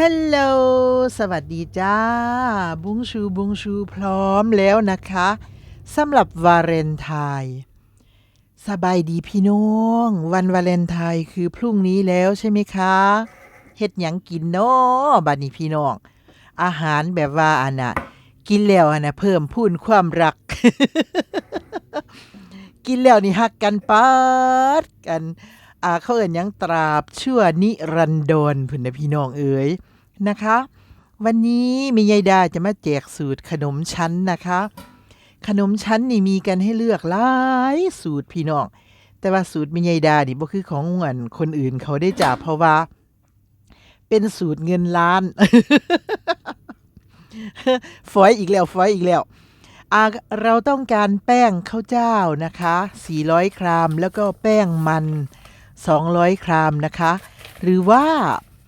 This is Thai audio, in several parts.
ฮัลโหล สวัสดีจ้า บุ้งชูบุ้งชูพร้อมแล้วนะคะสำหรับวาเลนไทน์สบายดีพี่น้อง วันวาเลนไทน์คือพรุ่งนี้แล้วใช่ไหมคะเฮ็ดหยังกินเนาะบัดนี้พี่น้อง อาหารแบบว่าอันน่ะ กินแล้วอันน่ะเพิ่มพูนความรัก กินแล้วนี่ฮักกันปัดกัน อ่าเขาเอ่นหยังตราบชั่วนิรันดรพุ่นนะพี่น้องเอ๋ยนะคะ วันนี้มียายดาจะมาแจกสูตรขนมชั้นนะคะ ขนมชั้นนี่มีกันให้เลือกหลายสูตรพี่น้อง แต่ว่าสูตรมียายดานี่บ่คือของเหมือนคนอื่นเขาได้จ่าเพราะว่า เป็นสูตรเงินล้านฝอยอีกแล้วฝอยอีกแล้วเราต้องการแป้งข้าวเจ้านะคะ 400 กรัม แล้วก็แป้งมัน 200กรัมนะคะ หรือว่า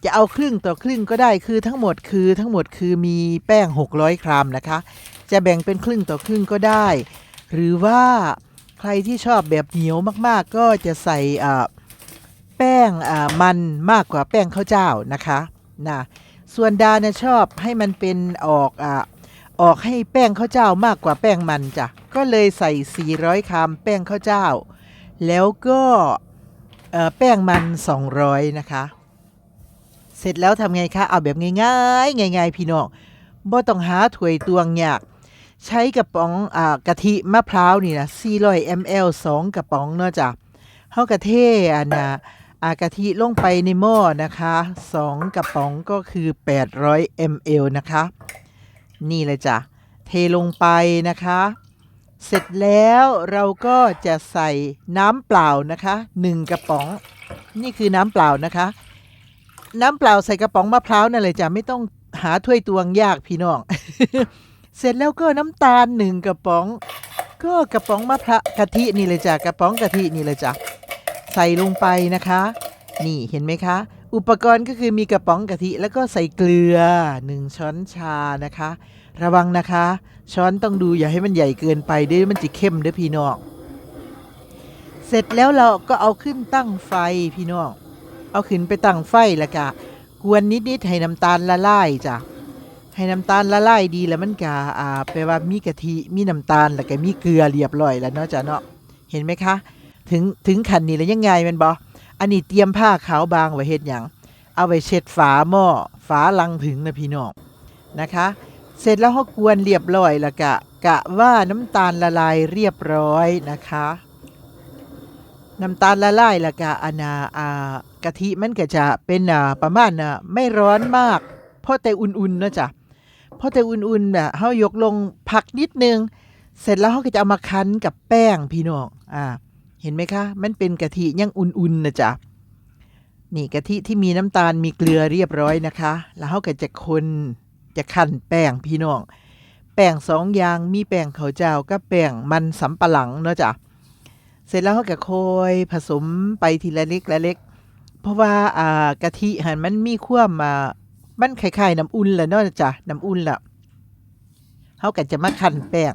จะเอาครึ่งต่อครึ่งก็ได้คือทั้งหมดคือทั้งหมดคือมีแป้ง 600 กรัมนะคะ จะแบ่งเป็นครึ่งต่อครึ่งก็ได้ หรือว่าใครที่ชอบแบบเหนียวมากๆ ก็จะใส่แป้งมันมากกว่าแป้งข้าวเจ้านะคะนะส่วนดาเนี่ยชอบให้มันเป็นออกอออกให้แป้งข้าวเจ้ามากกว่าแป้งมันจ้ะก็เลยใส่ 400 กรัมแป้งข้าวเจ้า แล้วก็ แป้งมัน 200 นะคะ เสร็จแล้วทำไงคะ เอาแบบง่ายๆง่ายๆพี่น้องบ่ต้องหาถ้วยตวงยาก ใช้กระป๋องอ่ากะทิมะพร้าวนี่นะ400 ml 2 กระป๋องเนาะจ้ะเฮากะเทอันนะอากะทิลงไปในหม้อนะคะ 2 กระป๋องก็คือ 800 ml นะคะ นี่เลยจ้ะ เทลงไปนะคะ เสร็จแล้วเราก็จะใส่น้ำเปล่านะคะ 1 กระป๋อง นี่คือน้ำเปล่านะคะ น้ำเปล่าใส่กระป๋องมะพร้าวนั่นเลยจ้ะไม่ต้องหาถ้วยตวงยากพี่น้อง เสร็จแล้วก็น้ำตาลหนึ่งกระป๋อง ก็กระป๋องมะพร้าวกะทินี่เลยจ้ะกระป๋องกะทินี่เลยจ้ะใส่ลงไปนะคะ นี่เห็นไหมคะ อุปกรณ์ก็คือมีกระป๋องกะทิแล้วก็ใส่เกลือหนึ่งช้อนชานะคะ ระวังนะคะ ช้อนต้องดูอย่าให้มันใหญ่เกินไปเด้อมันจะเข้มด้อพี่น้องเสร็จแล้วเราก็เอาขึ้นตั้งไฟพี่น้องเอาขึ้นไปตั้งไฟแล้วก็กวนนิดๆให้น้ำตาลละลายจ้ะให้น้ำตาลละลายดีแล้วมันก็อ่าแปลว่ามีกะทิมีน้ำตาลแล้วก็มีเกลือเรียบร้อยแล้วเนาะจ้ะเนาะเห็นไหมคะ ถึงถึงขันนี้แล้วยังไงมันบอ อันนี้เตรียมผ้าขาวบางไว้เฮ็ดหยังเอาไว้เช็ดฝาหม้อฝาลังถึงนะพี่น้องนะคะ เสร็จแล้วเขากวนเรียบร้อยแล้วกะกะว่าน้ำตาลละลายเรียบร้อยนะคะ น้ำตาลละลายแล้วกะอันาอ่ากะทิมันก็จะเป็นอ่าประมาณน่ะไม่ร้อนมากเพราะแต่อุ่นๆนะจ้ะเพราะแต่อุ่นๆน่ะเฮายกลงพักนิดนึง เสร็จแล้วเขาก็จะเอามาคั้นกับแป้งพี่น้องอ่า ห็นไหมคะ มันเป็นกะทิยังอุ่นๆนะจ๊ะนี่กะทิที่มีน้ำตาลมีเกลือเรียบร้อยนะคะ แล้วเขาก็จะคนจะคั่นแป้งพี่น้อง แป้งสองอย่างมีแป้งข้าวเจ้ากับแป้งมันสำปะหลังเนาะจ้ะเสร็จแล้วเขาก็คอยผสมไปทีละเล็กละเล็ก เพราะว่าอ่ากะทิหันมันมีความมามันคล้ายๆน้ำอุ่นแหละเนาะจ้ะน้ำอุ่นละเขาก็จะมาคั่นแป้ง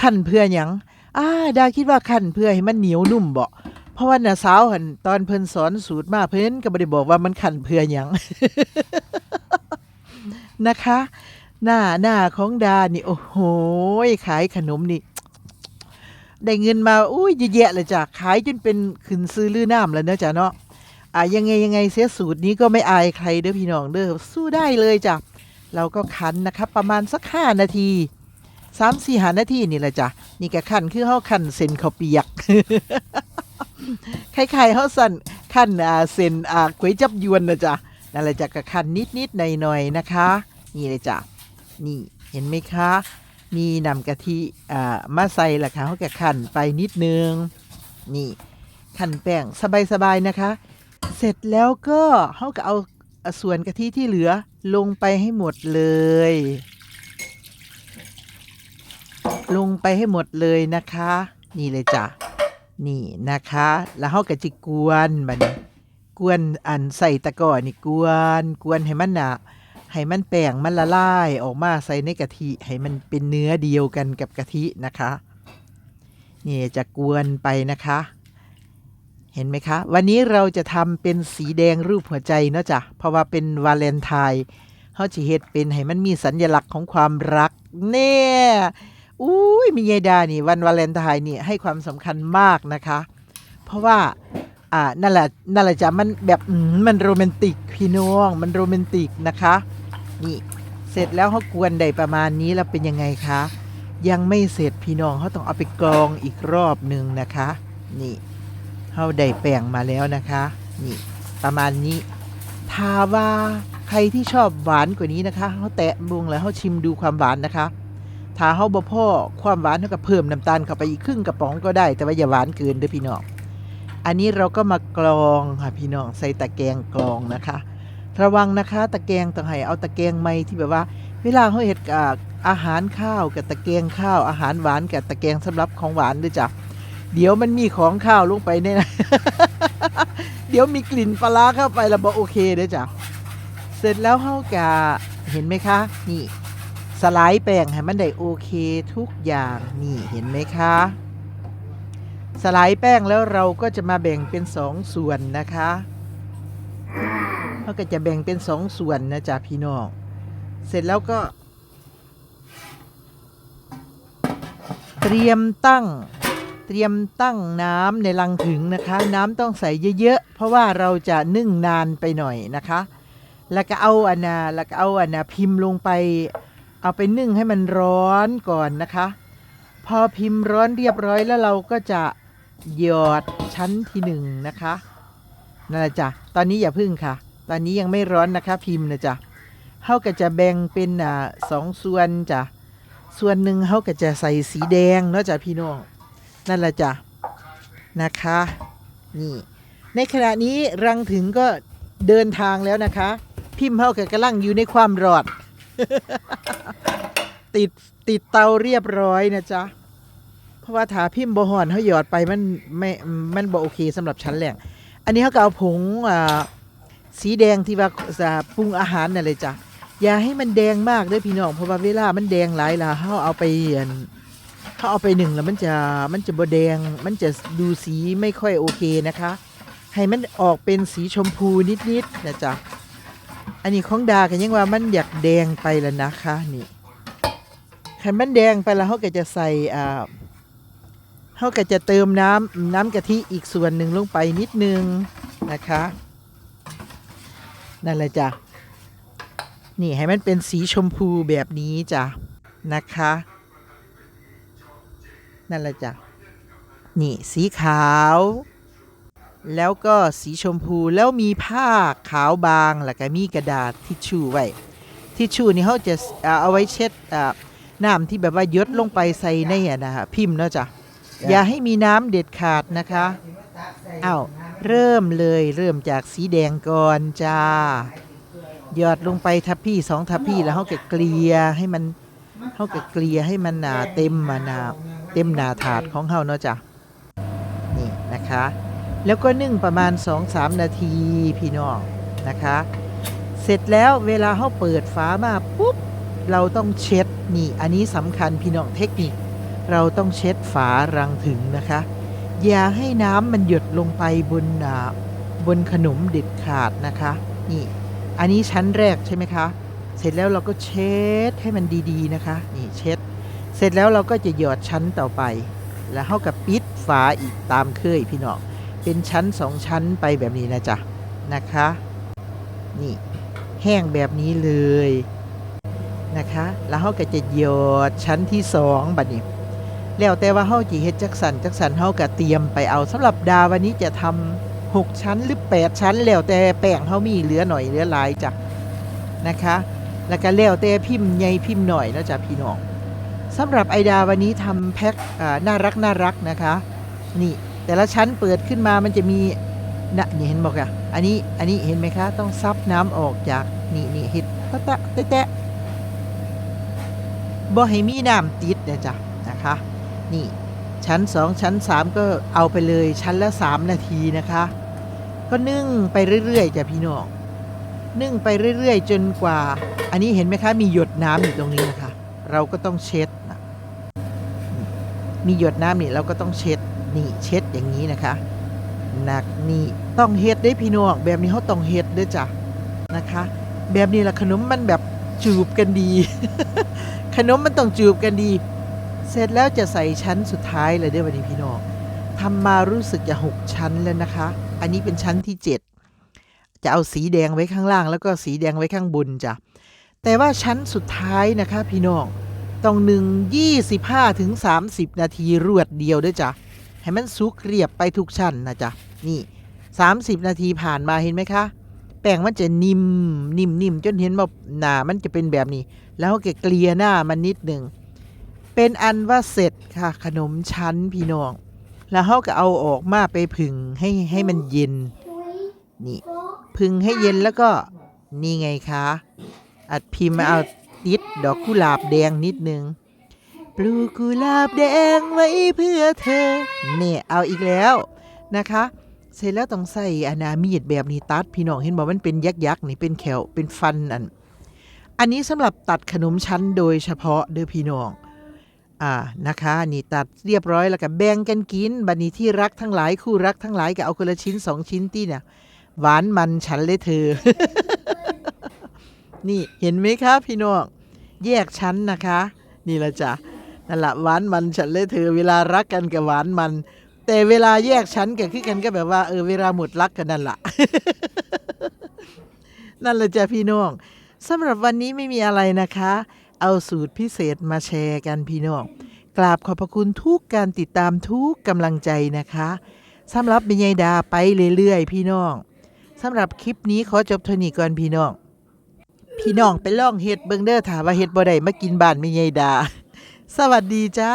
คั่นเพื่อหยัง อ่าดาคิดว่าคั่นเพื่อให้มันเหนียวนุ่มบ่เพราะว่าน่ะสาวหันตอนเพิ่นสอนสูตรมาเพิ่นก็บ่ได้บอกว่ามันคั่นเพื่อหยัง นะคะ หน้าหน้าของดานี่ โอ้โหขายขนมนี่ได้เงินมาอุ้ยเยอะแยะเลยจ้ะขายจนเป็นขึ้นซื้อลือน้ำแล้วเนอะจ้ะเนาะอ่ายังไงยังไงเสียสูตรนี้ก็ไม่อายใครเด้อพี่น้องเด้อสู้ได้เลยจ้ะเราก็คั้นนะคะ ประมาณสักห้านาที สามสี่หานาทีนี่แหละจ้ะนี่ก็ขันคือเฮาขันเส้นข้าวเปียกคล้ายๆเฮาสั่นขันอ่าเส้นอ่าก๋วยจับยวนนะจ้ะนั่นแหละจ้ะก็ขันนิดๆหน่อยๆนะคะ นี่เลยจ้ะนี่เห็นไหมคะ มีนำกะทิอ่ามาใส่ละค่ะเฮาก็ขันไปนิดนึงนี่ขันแป้งสบายๆนะคะ เสร็จแล้วก็เฮาก็เอาส่วนกะทิที่เหลือลงไปให้หมดเลย ลงไปให้หมดเลยนะคะ นี่เลยจ้ะนี่นะคะ แล้วเขาก็จะกวนบัดนี้กวนอันใส่ตะกร้อนี่กวนกวนให้มันหนาให้มันแป้งมันละลายออกมาใส่ในกะทิให้มันเป็นเนื้อเดียวกันกับกะทินะคะนี่จะกวนไปนะคะ เห็นไหมคะ วันนี้เราจะทำเป็นสีแดงรูปหัวใจเนาะจ้ะเพราะว่าเป็นวาเลนไทน์เขาจะเฮ็ดเป็นให้มันมีสัญลักษณ์ของความรัก เนี่ย อุ้ยมียายดานี่วันวาเลนไทน์นี่ให้ความสำคัญมากนะคะ เพราะว่าอ่านั่นแหละนั่นแหละจ้ะมันแบบมันโรแมนติกพี่น้องมันโรแมนติกนะคะนี่เสร็จแล้วเขากวนได้ประมาณนี้แล้วเป็นยังไงคะยังไม่เสร็จพี่น้องเขาต้องเอาไปกรองอีกรอบหนึ่งนะคะ นี่เขาได้แป้งมาแล้วนะคะ นี่ประมาณนี้ถ้าว่าใครที่ชอบหวานกว่านี้นะคะเขาแตะบุงแล้วเขาชิมดูความหวานนะคะ ถ้าเขาบ่พอความหวานเขาก็เพิ่มน้ำตาลเข้าไปอีกครึ่งกระป๋องก็ได้ แต่ว่าอย่าหวานเกินเด้อพี่น้อง อันนี้เราก็มากรองค่ะพี่น้องใส่ตะแกรงกรองนะคะ ระวังนะคะตะแกรงต้องให้เอาตะแกรงไม้ที่แบบว่า เวลาเขาเห็ดอาหารข้าวกับตะแกรงข้าว อาหารหวานกับตะแกรงสำหรับของหวานด้วยจ้ะเดี๋ยวมันมีของข้าวลงไปเนี่ยนะเดี๋ยวมีกลิ่นปลาร้าเข้าไปแล้วบอกโอเคเด้อจ้ะเสร็จแล้วเขากะเห็นไหมคะ นี่ สไลด์แป้งให้มันได้โอเคทุกอย่างนี่เห็นไหมคะ สไลด์แป้งแล้วเราก็จะมาแบ่งเป็นสองส่วนนะคะเขาก็จะแบ่งเป็นสองส่วนนะจ๊ะพี่น้องเสร็จแล้วก็ เตรียมตั้งเตรียมตั้งน้ำในลังถึงนะคะ น้ำต้องใส่เยอะๆ เพราะว่าเราจะนึ่งนานไปหน่อยนะคะ แล้วก็เอาอันนาแล้วก็เอาอันนาพิมพ์ลงไป เอาไปนึ่งให้มันร้อนก่อนนะคะ พอพิมพ์ร้อนเรียบร้อยแล้วเราก็จะหยอดชั้นที่หนึ่งนะคะนั่นแหละจ้ะตอนนี้อย่าพึ่งค่ะ ตอนนี้ยังไม่ร้อนนะคะ พิมพ์นะจ๊ะเขาก็จะแบ่งเป็นอ่าสองส่วนจ้ะส่วนหนึ่งเขาก็จะใส่สีแดงเนาะจ้ะพี่น้องนั่นแหละจ้ะนะคะนี่ในขณะนี้รังถึงก็เดินทางแล้วนะคะ พิมพ์เขาก็กำลังอยู่ในความรอด ติดติดเตาเรียบร้อยนะจ๊ะ เพราะว่าถาพิมพ์บหอนเขาหยอดไปมันไม่มันบ่โอเคสำหรับชั้นแหลงอันนี้เขาก็เอาผงอ่าสีแดงที่ว่าจะปรุงอาหารนั่นเลยจ้ะ อย่าให้มันแดงมากด้วยพี่น้อง เพราะว่าเวลามันแดงหลายล่ะเขาเอาไปอั่นเขาเอาไปหนึ่งแล้วมันจะมันจะบ่แดง มันจะดูสีไม่ค่อยโอเคนะคะ ให้มันออกเป็นสีชมพูนิดๆนะจ๊ะ อันนี้ของดากันยังว่ามันอยากแดงไปแล้วนะคะนี่ขันมันแดงไปแล้วเขาก็จะใส่อ่าเขาก็จะเติมน้ำน้ำกะทิอีกส่วนหนึ่งลงไปนิดนึงนะคะนั่นแหละจ้ะนี่ให้มันเป็นสีชมพูแบบนี้จ้ะนะคะนั่นแหละจ้ะนี่สีขาว แล้วก็สีชมพูแล้วมีผ้าขาวบางแล้วก็มีกระดาษทิชชู่ไว้ทิชชู่นี่เขาจะอ่าเอาไว้เช็ดอ่าน้ำที่แบบว่ายดลงไปใส่ในอะนะฮะพิมพ์เนาะจ้ะอย่าให้มีน้ำเด็ดขาดนะคะอ้าวเริ่มเลยเริ่มจากสีแดงก่อนจ้าหยอดลงไปทัพพี่สองทัพพี่แล้วเขาก็เกลี่ยให้มันเขาก็เกลี่ยให้มันหนาเต็มมาหนาเต็มหนาถาดของเขาเนาะจ้ะนี่นะคะ แล้วก็นึ่งประมาณ 2-3 นาทีพี่น้องนะคะ เสร็จแล้วเวลาเขาเปิดฝามาปุ๊บเราต้องเช็ดนี่อันนี้สำคัญพี่น้องเทคนิค เราต้องเช็ดฝารังถึงนะคะ อย่าให้น้ำมันหยดลงไปบนอ่าบนขนมเด็ดขาดนะคะนี่อันนี้ชั้นแรกใช่ไหมคะ เสร็จแล้วเราก็เช็ดให้มันดีๆนะคะ นี่เช็ด เสร็จแล้วเราก็จะหยอดชั้นต่อไป แล้วเข้ากับปิดฝาอีกตามเคยพี่น้อง เป็นชั้นสองชั้นไปแบบนี้นะจ๊ะนะคะ นี่แห้งแบบนี้เลยนะคะ แล้วเขาก็จะหยดชั้นที่สองบัดนี้แล้วแต่ว่าเฮาจีเฮ็ดจักสันจักสันเฮาก็เตรียมไปเอาสำหรับดาวันนี้จะทำหกชั้นหรือ 8 ชั้น แล้วแต่แป้งเฮามีเหลือหน่อยเหลือหลายจ้ะนะคะ แล้วก็แล้วแต่พิมพ์ใหญ่พิมพ์หน่อยนะจ้ะพี่น้องสำหรับไอดาวันนี้ทำแพ็คน่ารักน่ารักนะคะ นี่ แต่ละชั้นเปิดขึ้นมามันจะมีนะนี่เห็นบอกอะอันนี้อันนี้เห็นไหมคะ ต้องซับน้ำออกจากนี่นี่เห็ดตะตะแตะแตะบ่ให้มีน้ำติดนะจ๊ะนะคะ นี่ชั้น 2 ชั้น 3 ก็เอาไปเลยชั้นละ 3 นาทีนะคะ ก็นึ่งไปเรื่อยๆจ้ะพี่น้องนึ่งไปเรื่อยๆ จนกว่า อันนี้เห็นไหมคะ มีหยดน้ำอยู่ตรงนี้นะคะ เราก็ต้องเช็ดนะมีหยดน้ำนี่เราก็ต้องเช็ด นี่เช็ดอย่างนี้นะคะ หนักนี่ต้องเฮ็ดได้พี่น้องแบบนี้เขาต้องเฮ็ดด้อจ้ะนะคะ แบบนี้ละขนมมันแบบจูบกันดี ขนมมันต้องจูบกันดี เสร็จแล้วจะใส่ชั้นสุดท้ายเลยเด้อวันนี้พี่น้องทำมารู้สึกจะหกชั้นแล้วนะคะ อันนี้เป็นชั้นที่7จะเอาสีแดงไว้ข้างล่าง แล้วก็สีแดงไว้ข้างบนจ้ะแต่ว่าชั้นสุดท้ายนะคะ พี่น้องต้องหนึ่งยี่สิบห้าถึงสามสิบนาทีรวดเดียวเด้วยจ้ะ ให้มันสุกเรียบไปทุกชั้นนะจ๊ะ นี่สามสิบนาทีผ่านมาเห็นไหมคะ แป้งมันจะนิ่มนิ่มนิ่มจนเห็นว่าหนามันจะเป็นแบบนี้ แล้วก็เกลี่ยหน้ามันนิดหนึ่ง เป็นอันว่าเสร็จค่ะ ขนมชั้นพี่น้อง แล้วเขาก็เอาออกมาไปผึ่งให้ให้มันเย็น นี่ผึ่งให้เย็นแล้วก็นี่ไงคะ อัดพิมพ์มาเอาติดดอกกุหลาบแดงนิดนึง ปลูกกุหลาบแดงไว้เพื่อเธอ เนี่ยเอาอีกแล้วนะคะ เสร็จแล้วต้องใส่อนามีดแบบนี้ตัด พี่น้องเห็นบอกมันเป็นยักยักนี่เป็นแขวเป็นฟันอัน อันนี้สำหรับตัดขนมชั้นโดยเฉพาะเด้อพี่น้องอ่านะคะนี่ตัดเรียบร้อยแล้วก็แบ่งกันกินบัดนี้ที่รักทั้งหลายคู่รักทั้งหลายก็เอาคนละชิ้นสองชิ้นที่เนี่ยหวานมันฉันเลยเธอ นี่เห็นไหมคะพี่น้องแยกชั้นนะคะ นี่ละจ้ะ นั่นแหละหวานมันฉันเลยเธอเวลารักกันกับหวานมัน แต่เวลาแยกชั้นกันคือกันก็แบบว่าเออเวลาหมดรักกันนั่นแหละนั่นแหละจ้ะพี่น้องสำหรับวันนี้ไม่มีอะไรนะคะ เอาสูตรพิเศษมาแชร์กันพี่น้องกราบขอบพระคุณทุกการติดตามทุกกำลังใจนะคะสำหรับเบญยดาไปเรื่อยๆ พี่น้องสำหรับคลิปนี้ขอจบเท่านี้ก่อนพี่น้อง พี่น้องไปล่องเฮ็ดเบิงเด้อถามว่าเฮ็ดบ่ได้มากินบ้านเบญยดา สวัสดีจ้า